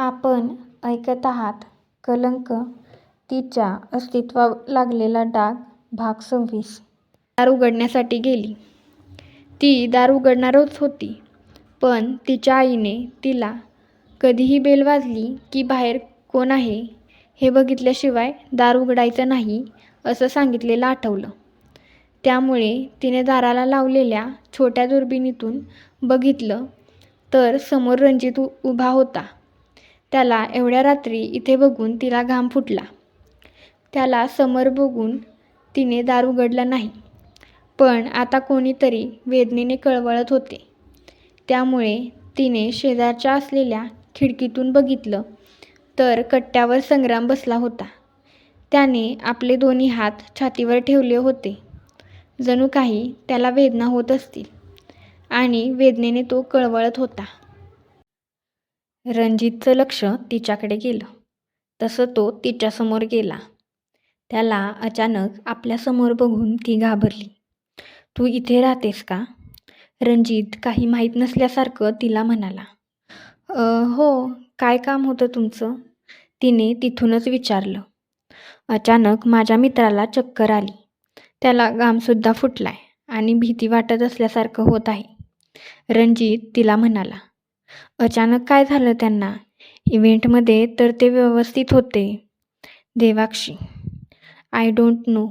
आपण ऐकत आहात कलंक तिच्या अस्तित्वावर लागलेला डाग भाग सव्वीस दार उघडण्यासाठी गेली. ती दार उघडणारच होती पण तिच्या आईने तिला कधीही बेल वाजली की बाहेर कोण आहे हे बघितल्याशिवाय दार उघडायचं नाही असं सांगितलेलं आठवलं. त्यामुळे तिने दाराला लावलेल्या छोट्या दुर्बिणीतून बघितलं तर समोर रणजित उभा होता. त्याला एवढ्या रात्री इथे बघून तिला घाम फुटला. त्याला समोर बघून तिने दार उघडला नाही. पण आता कोणीतरी वेदनेने कळवळत होते. त्यामुळे तिने शेजारच्या असलेल्या खिडकीतून बघितलं तर कट्ट्यावर संग्राम बसला होता. त्याने आपले दोन्ही हात छातीवर ठेवले होते. जणू काही त्याला वेदना होत असतील आणि वेदनेने तो कळवळत होता. रणजितचं लक्ष तिच्याकडे गेलं तसं तो तिच्यासमोर गेला. त्याला अचानक आपल्यासमोर बघून ती घाबरली. तू इथे राहतेस का? रणजित काही माहीत नसल्यासारखं तिला म्हणाला. हो काय काम होतं तुमचं? तिने तिथूनच विचारलं. अचानक माझ्या मित्राला चक्कर आली. त्याला घामसुद्धा फुटलाय आणि भीती वाटत असल्यासारखं होत आहे. रणजित तिला म्हणाला. अचानक काय झालं त्यांना? इव्हेंटमध्ये तर ते व्यवस्थित होते. देवाक्षी आय डोंट नो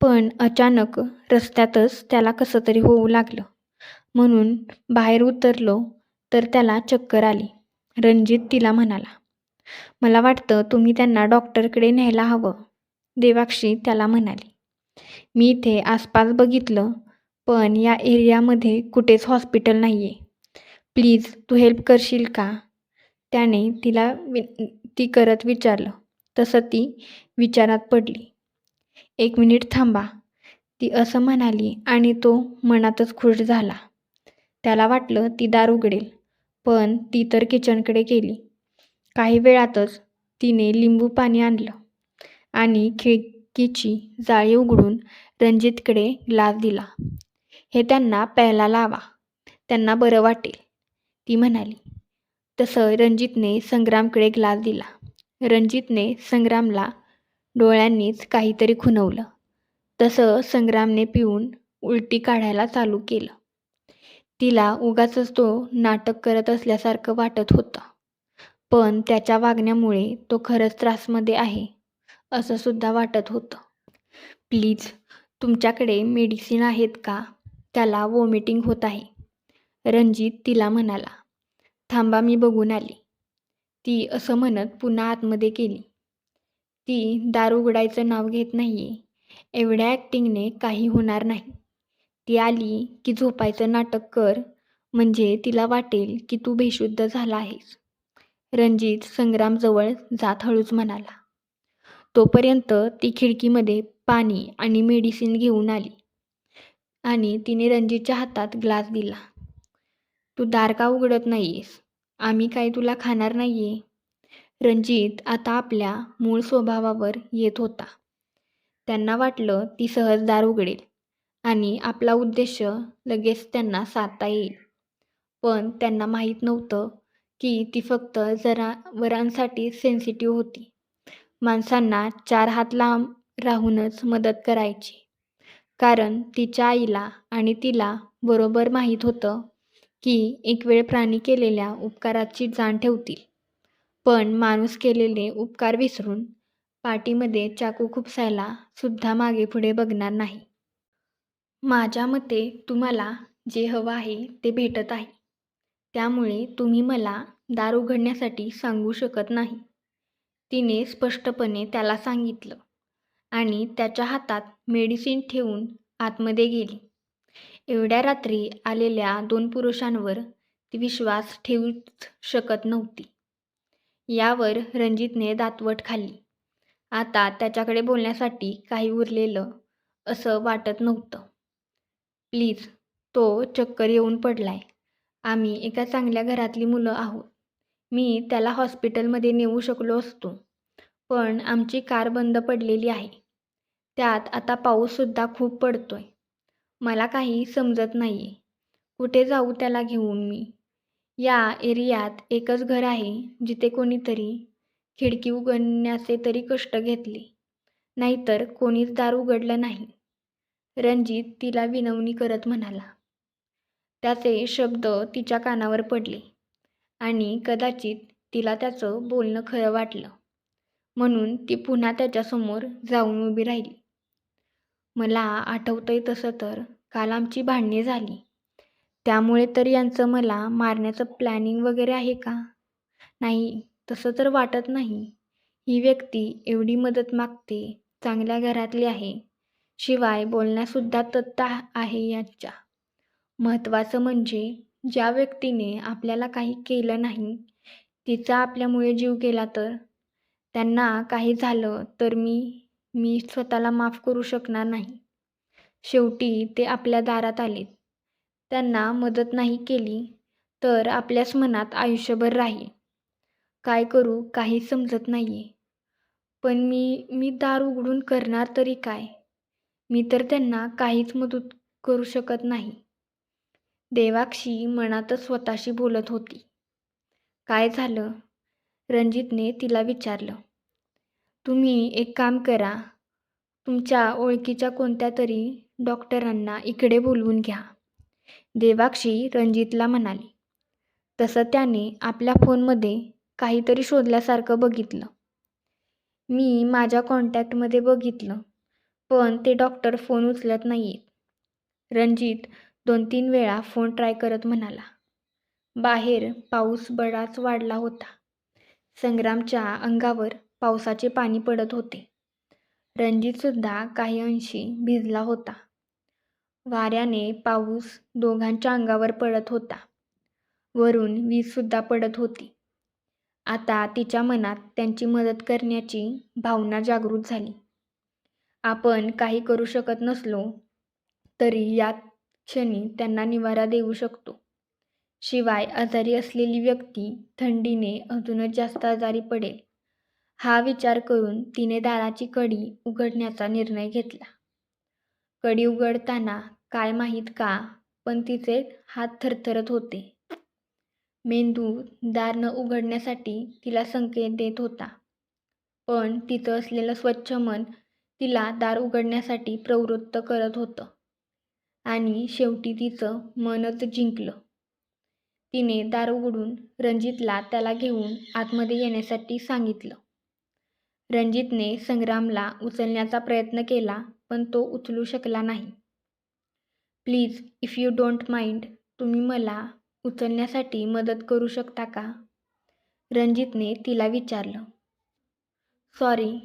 पण अचानक रस्त्यातच त्याला कसं तरी होऊ लागलं. म्हणून बाहेर उतरलो तर त्याला चक्कर आली. रणजित तिला म्हणाला. मला वाटतं तुम्ही त्यांना डॉक्टरकडे न्यायला हवं. देवाक्षी त्याला म्हणाली. मी इथे आसपास बघितलं पण या एरियामध्ये कुठेच हॉस्पिटल नाही आहे प्लीज तू हेल्प करशील का? त्याने तिला वि ती करत विचारलं. तसं ती विचारात पडली. एक मिनिट थांबा ती असं म्हणाली आणि तो मनातच खुश झाला. त्याला वाटलं ती दार उघडेल पण ती तर किचनकडे गेली. काही वेळातच तिने लिंबू पाणी आणलं आणि खिडकीची जाळी उघडून रणजितकडे ग्लास दिला. हे त्यांना प्यायला लावा. त्यांना बरं वाटेल ती म्हणाली. तसं रणजितने संग्रामकडे ग्लास दिला. रणजितने संग्रामला डोळ्यांनीच काहीतरी खुणवलं. तसं संग्रामने पिऊन उलटी काढायला चालू केलं. तिला उगाचच तो नाटक करत असल्यासारखं वाटत होतं. पण त्याच्या वागण्यामुळे तो खरंच त्रासमध्ये आहे असं सुद्धा वाटत होतं. प्लीज तुमच्याकडे मेडिसिन आहेत का? त्याला वॉमिटिंग होत आहे. रणजित तिला म्हणाला. थांबा मी बघून आली ती असं म्हणत पुन्हा आतमध्ये गेली. ती दार उघडायचं नाव घेत नाहीये. एवढ्या ॲक्टिंगने काही होणार नाही. ती आली की झोपायचं नाटक कर म्हणजे तिला वाटेल की तू बेशुद्ध झाला आहेस. रणजित संग्रामजवळ जात हळूच म्हणाला. तोपर्यंत ती खिडकीमध्ये पाणी आणि मेडिसिन घेऊन आली आणि तिने रणजितच्या हातात ग्लास दिला. तू दार का उघडत नाहीस आम्ही काय तुला खाणार नाहीये? रणजित आता आपल्या मूळ स्वभावावर येत होता. त्यांना वाटलं ती सहज दार उघडेल आणि आपला उद्देश लगेच त्यांना साधता येईल. पण त्यांना माहीत नव्हतं की ती फक्त जरा वरांसाठी सेन्सिटिव्ह होती. माणसांना चार हात लांब राहूनच मदत करायची. कारण तिच्या आईला आणि तिला बरोबर माहीत होतं की एक वेळ प्राणी केलेल्या उपकाराची जाण ठेवतील पण माणूस केलेले उपकार विसरून पाठीमध्ये चाकू खुपसायला सुद्धा मागे पुढे बघणार नाही. माझ्या मते तुम्हाला जे हवं आहे ते भेटत आहे. त्यामुळे तुम्ही मला दार उघडण्यासाठी सांगू शकत नाही. तिने स्पष्टपणे त्याला सांगितलं आणि त्याच्या हातात मेडिसिन ठेवून आतमध्ये गेली. एवढ्या रात्री आलेल्या दोन पुरुषांवर ती विश्वास ठेवूच शकत नव्हती. यावर रणजितने दातवट खाल्ली. आता त्याच्याकडे बोलण्यासाठी काही उरलेलं असं वाटत नव्हतं. प्लीज तो चक्कर येऊन पडलाय. आम्ही एका चांगल्या घरातली मुलं आहोत. मी त्याला हॉस्पिटलमध्ये नेऊ शकलो असतो. पण आमची कार बंद पडलेली आहे. त्यात आता पाऊससुद्धा खूप पडतोय. मला काही समजत नाहीये. कुठे जाऊ त्याला घेऊन मी? या एरियात एकच घर आहे जिथे कोणीतरी खिडकी उघडण्याचे तरी कष्ट घेतले. नाहीतर कोणीच दार उघडलं नाही. रणजित तिला विनवणी करत म्हणाला. त्याचे शब्द तिच्या कानावर पडले आणि कदाचित तिला त्याचं बोलणं खरं वाटलं. म्हणून ती पुन्हा त्याच्यासमोर जाऊन उभी राहिली. मला आठवतंय तसं तर. काल आमची भांडणे झाली. त्यामुळे तर यांचं मला मारण्याचं प्लॅनिंग वगैरे आहे का? नाही तसं तर वाटत नाही. ही व्यक्ती एवढी मदत मागते चांगल्या घरातली आहे. शिवाय बोलण्यासुद्धा तत्ता आहे यांच्या. महत्त्वाचं म्हणजे ज्या व्यक्तीने आपल्याला काही केलं नाही तिचा आपल्यामुळे जीव गेला तर. त्यांना काही झालं तर मी मी स्वतःला माफ करू शकणार नाही. शेवटी ते आपल्या दारात आले. त्यांना मदत नाही केली तर आपल्याच मनात आयुष्यभर राहील. काय करू काही समजत नाही आहे पण मी मी दार उघडून करणार तरी काय? मी तर त्यांना काहीच मदत करू शकत नाही. देवाक्षी मनातच स्वतःशी बोलत होती. काय झालं? रणजितने तिला विचारलं. तुम्ही एक काम करा. तुमच्या ओळखीच्या कोणत्या तरी डॉक्टरांना इकडे बोलवून घ्या. देवाक्षी रणजितला म्हणाली. तसं त्याने आपल्या फोनमध्ये काहीतरी शोधल्यासारखं बघितलं. मी माझ्या कॉन्टॅक्टमध्ये बघितलं पण ते डॉक्टर फोन उचलत नाही आहेत रणजित दोन तीन वेळा फोन ट्राय करत म्हणाला. बाहेर पाऊस बराच वाढला होता. संग्रामच्या अंगावर पावसाचे पाणी पडत होते. रणजितसुद्धा काही अंशी भिजला होता. वाऱ्याने पाऊस दोघांच्या अंगावर पडत होता. वरून वीजसुद्धा पडत होती. आता तिच्या मनात त्यांची मदत करण्याची भावना जागृत झाली. आपण काही करू शकत नसलो तरी या क्षणी त्यांना निवारा देऊ शकतो. शिवाय आजारी असलेली व्यक्ती थंडीने अजूनच जास्त आजारी पडेल. हा विचार करून तिने दाराची कडी उघडण्याचा निर्णय घेतला. कडी उघडताना काय माहीत का पण तिचे हात थरथरत होते. मेंदू दार न उघडण्यासाठी तिला संकेत देत होता. पण तिचं असलेलं स्वच्छ मन तिला दार उघडण्यासाठी प्रवृत्त करत होतं. आणि शेवटी तिचं मनच जिंकलं. तिने दार उघडून रणजितला त्याला घेऊन आतमध्ये येण्यासाठी सांगितलं. रणजितने संग्रामला उचलण्याचा प्रयत्न केला पण तो उचलू शकला नाही. Please if you don't mind तुम्ही मला उचलण्यासाठी मदत करू शकता का? रणजितने तिला विचारलं. सॉरी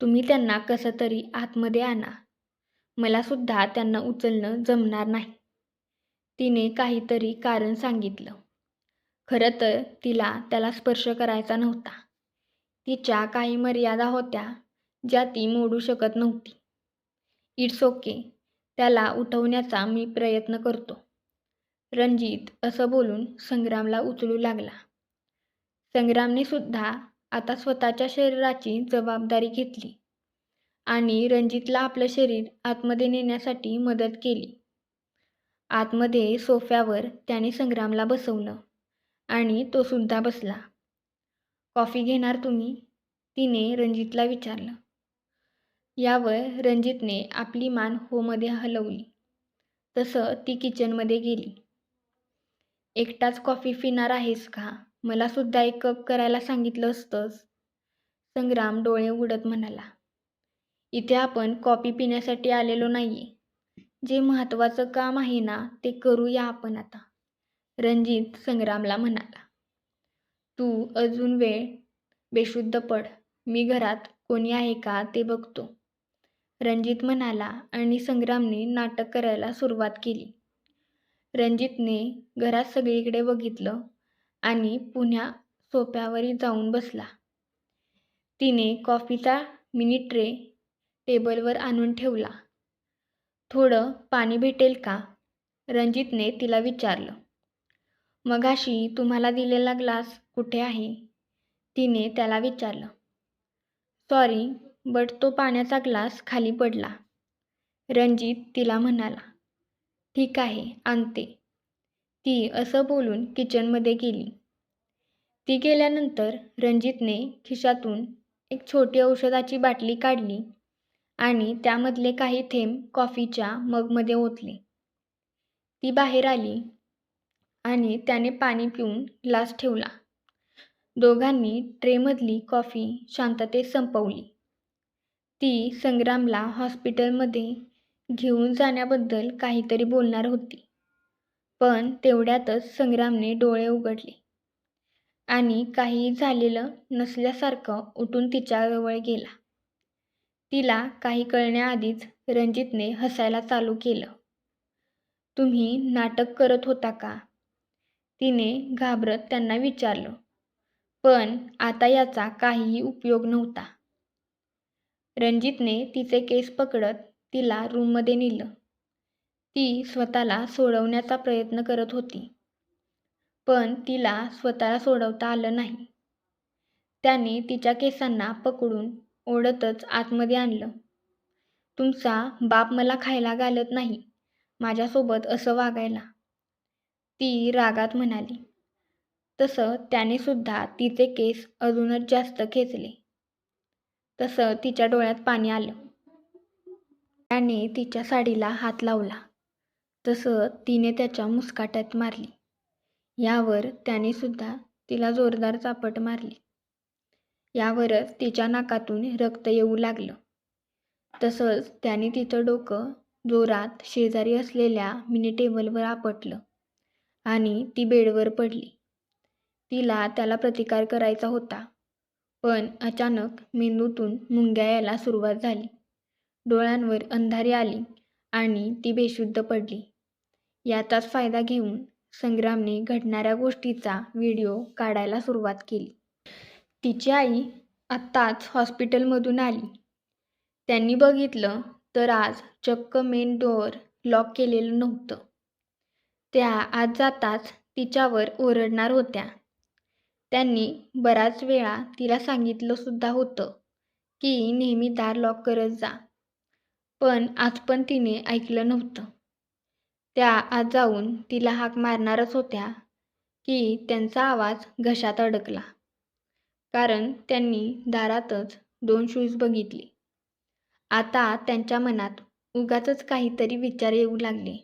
तुम्ही त्यांना कसं तरी आतमध्ये आणा. मलासुद्धा त्यांना उचलणं जमणार नाही. तिने काहीतरी कारण सांगितलं. खरं तर तिला त्याला स्पर्श करायचा नव्हता. तिच्या काही मर्यादा होत्या ज्या ती मोडू शकत नव्हती. इट्स ओके त्याला उठवण्याचा मी प्रयत्न करतो. रणजित असं बोलून संग्रामला उचलू लागला. संग्रामने सुद्धा आता स्वतःच्या शरीराची जबाबदारी घेतली आणि रणजितला आपलं शरीर आतमध्ये नेण्यासाठी मदत केली. आतमध्ये सोफ्यावर त्याने संग्रामला बसवलं आणि तो सुद्धा बसला. कॉफी घेणार तुम्ही? तिने रणजितला विचारलं. यावर रणजितने आपली मान होमध्ये हलवली. तसं ती किचनमध्ये गेली. एकटाच कॉफी पिणार आहेस का? मलासुद्धा एक कप करायला सांगितलं असतंस. संग्राम डोळे उडत म्हणाला. इथे आपण कॉफी पिण्यासाठी आलेलो नाही जे महत्त्वाचं काम आहे ना ते करूया आपण आता रणजित संग्रामला म्हणाला. तू अजून वेळ बेशुद्ध पड. मी घरात कोणी आहे का ते बघतो. रणजित म्हणाला आणि संग्रामने नाटक करायला सुरुवात केली. रणजितने घरात सगळीकडे बघितलं आणि पुन्हा सोप्यावरी जाऊन बसला. तिने कॉफीचा मिनी ट्रे टेबलवर आणून ठेवला. थोडं पाणी भेटेल का? रणजितने तिला विचारलं. मगाशी तुम्हाला दिलेला ग्लास कुठे आहे? तिने त्याला विचारलं. सॉरी बट तो पाण्याचा ग्लास खाली पडला. रणजित तिला म्हणाला ठीक आहे आणते. ती असं बोलून किचनमध्ये गेली. ती गेल्यानंतर रणजितने खिशातून एक छोटी औषधाची बाटली काढली आणि त्यामधले काही थेंब कॉफीच्या मगमध्ये ओतले. ती बाहेर आली आणि त्याने पाणी पिऊन ग्लास ठेवला. दोघांनी ट्रेमधली कॉफी शांततेत संपवली. ती संग्रामला हॉस्पिटलमध्ये घेऊन जाण्याबद्दल काहीतरी बोलणार होती. पण तेवढ्यातच संग्रामने डोळे उघडले आणि काही झालेलं नसल्यासारखं उठून तिच्याजवळ गेला. तिला काही कळण्याआधीच रणजितने हसायला चालू केलं. तुम्ही नाटक करत होता का? तिने घाबरत त्यांना विचारलं. पण आता याचा काहीही उपयोग नव्हता. रणजितने तिचे केस पकडत तिला रूममध्ये नेलं. ती स्वतःला सोडवण्याचा प्रयत्न करत होती. पण तिला स्वतःला सोडवता आलं नाही. त्याने तिच्या केसांना पकडून ओढतच आतमध्ये आणलं. तुमचा बाप मला खायला घालत नाही माझ्यासोबत असं वागायला. ती रागात म्हणाली. तसं त्याने सुद्धा तिचे केस अजूनच जास्त खेचले. तसं तिच्या डोळ्यात पाणी आलं. त्याने तिच्या साडीला हात लावला. तसं तिने त्याच्या मुस्काट्यात मारली. यावर त्याने सुद्धा तिला जोरदार चापट मारली. यावरच तिच्या नाकातून रक्त येऊ लागलं. तसंच त्याने तिचं डोकं जोरात शेजारी असलेल्या मिनी टेबलवर आपटलं आणि ती बेडवर पडली. तिला त्याला प्रतिकार करायचा होता. पण अचानक मेंदूतून मुंग्या यायला सुरुवात झाली. डोळ्यांवर अंधारी आली आणि ती बेशुद्ध पडली. याचाच फायदा घेऊन संग्रामने घडणाऱ्या गोष्टीचा व्हिडिओ काढायला सुरुवात केली. तिची आई आत्ताच हॉस्पिटलमधून आली. त्यांनी बघितलं तर आज चक्क मेन डोअर लॉक केलेलं नव्हतं. त्या आज जाताच तिच्यावर ओरडणार होत्या. त्यांनी बराच वेळा तिला सांगितलं सुद्धा होतं की नेहमी दार लॉक करत जा. पण आज पण तिने ऐकलं नव्हतं. त्या आज जाऊन तिला हाक मारणारच होत्या की त्यांचा आवाज घशात अडकला. कारण त्यांनी दारातच दोन शूज बघितले. आता त्यांच्या मनात उगाचच काहीतरी विचार येऊ लागले.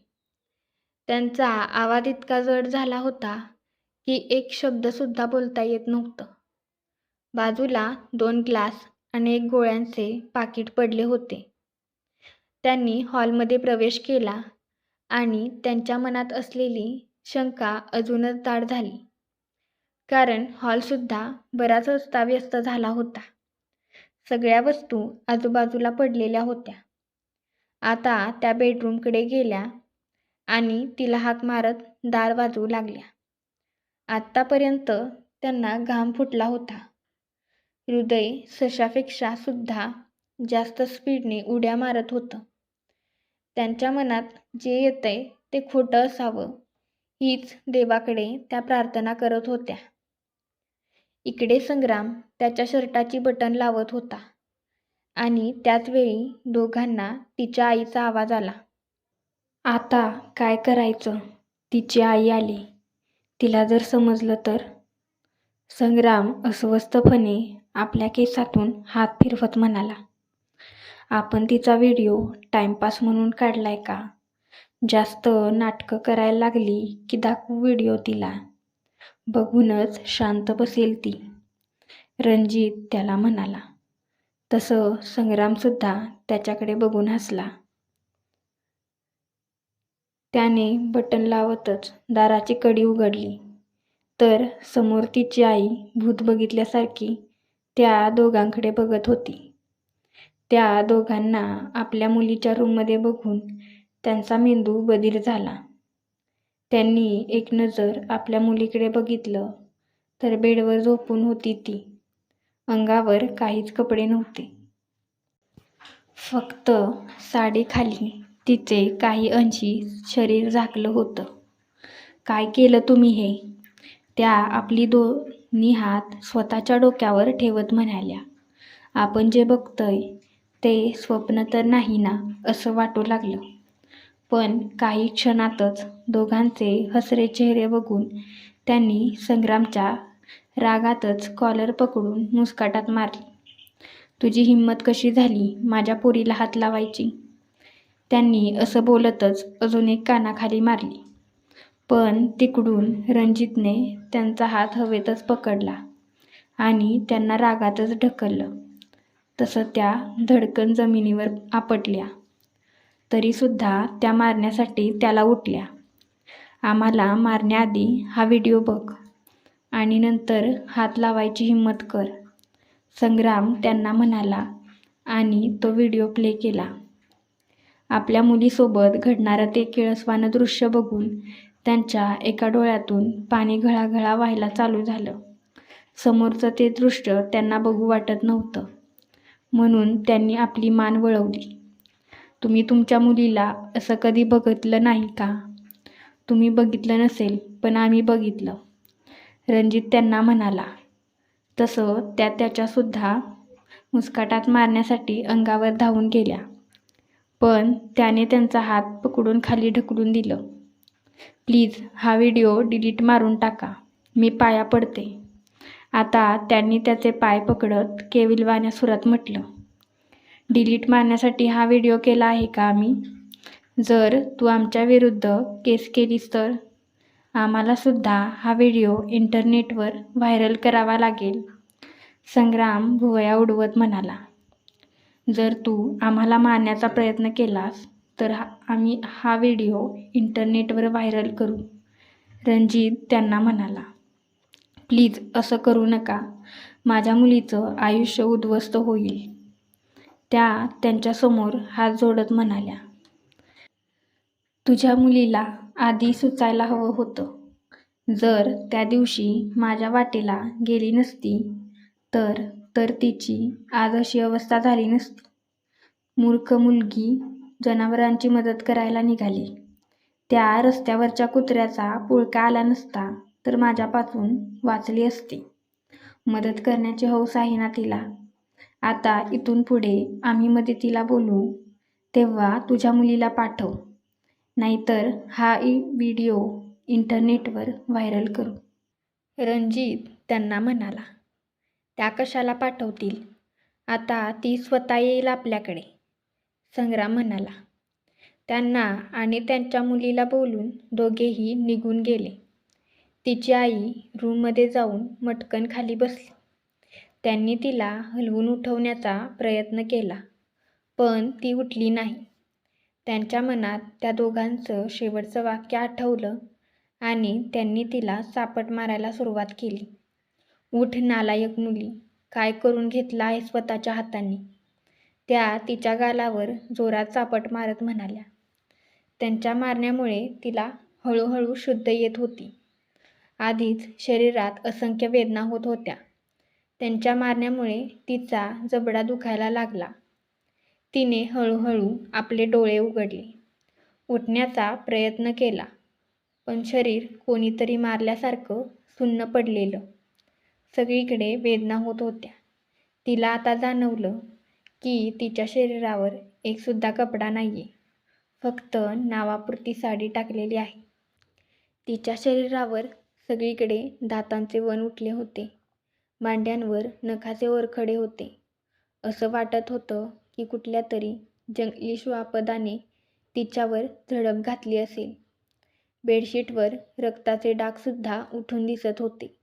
त्यांचा आवाज इतका जड झाला होता की एक शब्दसुद्धा बोलता येत नव्हतं. बाजूला दोन ग्लास आणि एक गोळ्यांचे पाकिट पडले होते. त्यांनी हॉलमध्ये प्रवेश केला आणि त्यांच्या मनात असलेली शंका अजूनच दाढ झाली. कारण हॉलसुद्धा बराच अस्ताव्यस्त झाला होता. सगळ्या वस्तू आजूबाजूला पडलेल्या होत्या. आता त्या बेडरूमकडे गेल्या आणि तिला हाक मारत दार वाजवू लागल्या. आत्तापर्यंत त्यांना घाम फुटला होता. हृदय सशापेक्षा सुद्धा जास्त स्पीडने उड्या मारत होतं. त्यांच्या मनात जे येतंय ते खोटं असावं हीच देवाकडे त्या प्रार्थना करत होत्या. इकडे संग्राम त्याच्या शर्टाची बटन लावत होता आणि त्याचवेळी दोघांना तिच्या आईचा आवाज आला. आता काय करायचं? तिची आई आली. तिला जर समजलं तर? संग्राम अस्वस्थपणे आपल्या केसातून हात फिरवत म्हणाला आपण तिचा व्हिडिओ टाइमपास म्हणून काढलाय का? जास्त नाटकं करायला लागली की दाखवू व्हिडिओ तिला? बघूनच शांत बसेल ती. रणजित त्याला म्हणाला. तसं संग्रामसुद्धा त्याच्याकडे बघून हसला. त्याने बटन लावतच दाराची कडी उघडली. तर समोर तिची आई भूत बघितल्यासारखी त्या दोघांकडे बघत होती. त्या दोघांना आपल्या मुलीच्या रूममध्ये बघून त्यांचा मेंदू बधीर झाला. त्यांनी एक नजर आपल्या मुलीकडे बघितलं तर बेडवर झोपून होती ती. अंगावर काहीच कपडे नव्हते. फक्त साडी खाली तिचे काही अंशी शरीर झाकलं होतं. काय केलं तुम्ही हे? त्या आपली दोन्ही हात स्वतःच्या डोक्यावर ठेवत म्हणाल्या. आपण जे बघतोय ते स्वप्न तर नाही ना असं वाटू लागलं. पण काही क्षणातच दोघांचे हसरे चेहरे बघून त्यांनी संग्रामच्या रागातच कॉलर पकडून मुस्काटात मारली. तुझी हिंमत कशी झाली? माझ्या पोरीला हात लावायची. त्यांनी असं बोलतच अजून एक कानाखाली मारली. पण तिकडून रणजितने त्यांचा हात हवेतच पकडला आणि त्यांना रागातच ढकललं. तसं त्या धडकन जमिनीवर आपटल्या. तरीसुद्धा त्या मारण्यासाठी त्याला उठल्या. आम्हाला मारण्याआधी हा व्हिडिओ बघ आणि नंतर हात लावायची हिंमत कर संग्राम त्यांना म्हणाला आणि तो व्हिडिओ प्ले केला. आपल्या मुलीसोबत घडणारं ते किळसवानं दृश्य बघून त्यांच्या एका डोळ्यातून पाणी घळाघळा व्हायला चालू झालं. समोरचं ते दृश्य त्यांना बघू वाटत नव्हतं. म्हणून त्यांनी आपली मान वळवली. तुम्ही तुमच्या मुलीला असं कधी बघितलं नाही का? तुम्ही बघितलं नसेल पण आम्ही बघितलं. रणजित त्यांना म्हणाला. तसं त्या त्याच्यासुद्धा मुस्काटात मारण्यासाठी अंगावर धावून गेल्या. पण त्याने त्यांचा हात पकडून खाली ढकलून दिलं. प्लीज हा व्हिडिओ डिलीट मारून टाका. मी पाया पडते. आता त्यांनी त्याचे पाय पकडत केविलवाण्या सुरात म्हटलं डिलीट मारण्यासाठी हा व्हिडिओ केला आहे का आम्ही? जर तू आमच्या विरुद्ध केस केलीस तर? आम्हालासुद्धा हा व्हिडिओ इंटरनेटवर व्हायरल करावा लागेल संग्राम भुवया उडवत म्हणाला. जर तू आम्हाला मारण्याचा प्रयत्न केलास तर हा आम्ही हा व्हिडिओ इंटरनेटवर व्हायरल करू रणजित त्यांना म्हणाला. प्लीज असं करू नका. माझ्या मुलीचं आयुष्य उद्ध्वस्त होईल. त्या त्यांच्यासमोर हात जोडत म्हणाल्या. तुझ्या मुलीला आधी सुचायला हवं होतं. जर त्या दिवशी माझ्या वाटेला गेली नसती तर तर तिची आज अशी अवस्था झाली नसती. मूर्ख मुलगी जनावरांची मदत करायला निघाली. त्या रस्त्यावरच्या कुत्र्याचा पुळका आला नसता तर माझ्यापासून वाचली असती. मदत करण्याची हौस आहे ना तिला. आता इथून पुढे आम्ही मदतीला बोलू. तेव्हा तुझ्या मुलीला पाठव. नाहीतर हा व्हिडिओ इंटरनेटवर व्हायरल करू. रणजित त्यांना म्हणाला त्या कशाला पाठवतील? आता ती स्वतः येईल आपल्याकडे. संग्राम म्हणाला. त्यांना आणि त्यांच्या मुलीला बोलून दोघेही निघून गेले. तिची आई रूममध्ये जाऊन मटकन खाली बसली. त्यांनी तिला हलवून उठवण्याचा प्रयत्न केला पण ती उठली नाही. त्यांच्या मनात त्या दोघांचं शेवटचं वाक्य आठवलं आणि त्यांनी तिला सापट मारायला सुरुवात केली. उठ नालायक मुली काय करून घेतला आहे स्वतःच्या हातांनी? त्या तिच्या गालावर जोरात चापट मारत म्हणाल्या. त्यांच्या मारण्यामुळे तिला हळूहळू शुद्ध येत होती. आधीच शरीरात असंख्य वेदना होत होत्या. त्यांच्या मारण्यामुळे तिचा जबडा दुखायला लागला. तिने हळूहळू आपले डोळे उघडले. उठण्याचा प्रयत्न केला पण शरीर कोणीतरी मारल्यासारखं सुन्न पडलेलं. सगळीकडे वेदना होत होत्या. तिला आता जाणवलं की तिच्या शरीरावर एकसुद्धा कपडा नाही आहे फक्त नावापुरती साडी टाकलेली आहे. तिच्या शरीरावर सगळीकडे दातांचे वन उठले होते. मांड्यांवर नखाचे वरखडे होते. असं वाटत होतं की कुठल्या तरी जंगली श्वापदाने तिच्यावर झडप घातली असेल. बेडशीटवर रक्ताचे डागसुद्धा उठून दिसत होते.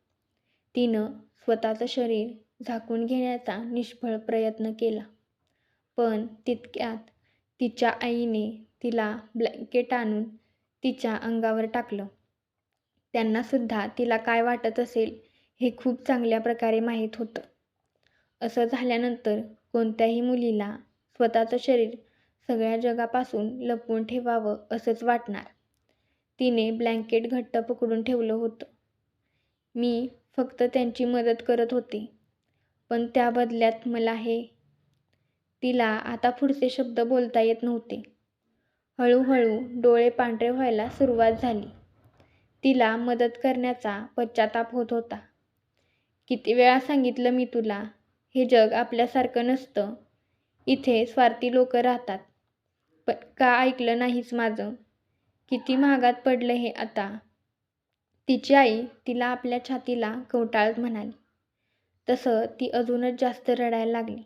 तिनं स्वतःचं शरीर झाकून घेण्याचा निष्फळ प्रयत्न केला. पण तितक्यात तिच्या आईने तिला ब्लँकेट आणून तिच्या अंगावर टाकलं. त्यांनासुद्धा तिला काय वाटत असेल हे खूप चांगल्या प्रकारे माहीत होतं. असं झाल्यानंतर कोणत्याही मुलीला स्वतःचं शरीर सगळ्या जगापासून लपवून ठेवावं असंच वाटणार. तिने ब्लँकेट घट्ट पकडून ठेवलं होतं. मी फक्त त्यांची मदत करत होते. पण त्या बदल्यात मला हे तिला आता पुढचे शब्द बोलता येत नव्हते. हळूहळू डोळे पांढरे व्हायला सुरुवात झाली. तिला मदत करण्याचा पश्चाताप होत होता. किती वेळा सांगितलं मी तुला हे जग आपल्यासारखं नसतं. इथे स्वार्थी लोक राहतात. पण का ऐकलं नाहीच माझं? किती महागात पडलं हे आता? तिची आई तिला आपल्या छातीला कवटाळत म्हणाली. तसं ती अजूनच जास्त रडायला लागली.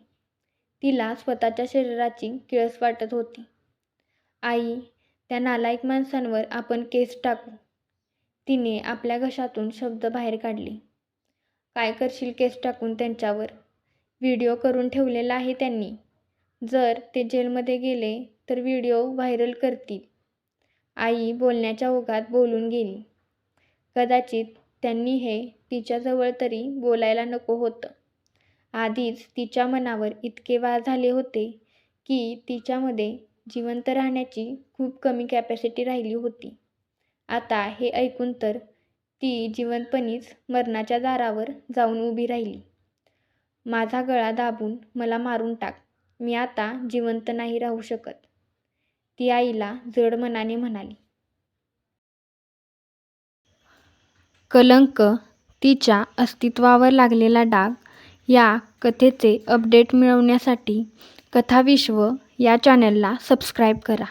तिला स्वतःच्या शरीराची किळस वाटत होती. आई त्या नालायक माणसांवर आपण केस टाकू. तिने आपल्या घशातून शब्द बाहेर काढले. काय करशील केस टाकून त्यांच्यावर? व्हिडिओ करून ठेवलेला आहे त्यांनी. जर ते जेलमध्ये गेले तर व्हिडिओ व्हायरल करतील. आई बोलण्याच्या ओघात बोलून गेली. कदाचित त्यांनी हे तिच्याजवळ तरी बोलायला नको होतं. आधीच तिच्या मनावर इतके वार झाले होते की तिच्यामध्ये जिवंत राहण्याची खूप कमी कॅपॅसिटी राहिली होती. आता हे ऐकून तर ती जिवंतपणीच मरणाच्या दारावर जाऊन उभी राहिली. माझा गळा दाबून मला मारून टाक. मी आता जिवंत नाही राहू शकत. ती आईला जड मनाने म्हणाली. कलंक तिच्या अस्तित्वावर लागलेला डाग या कथेचे अपडेट मिळवण्यासाठी कथाविश्व या चॅनलला सबस्क्राईब करा.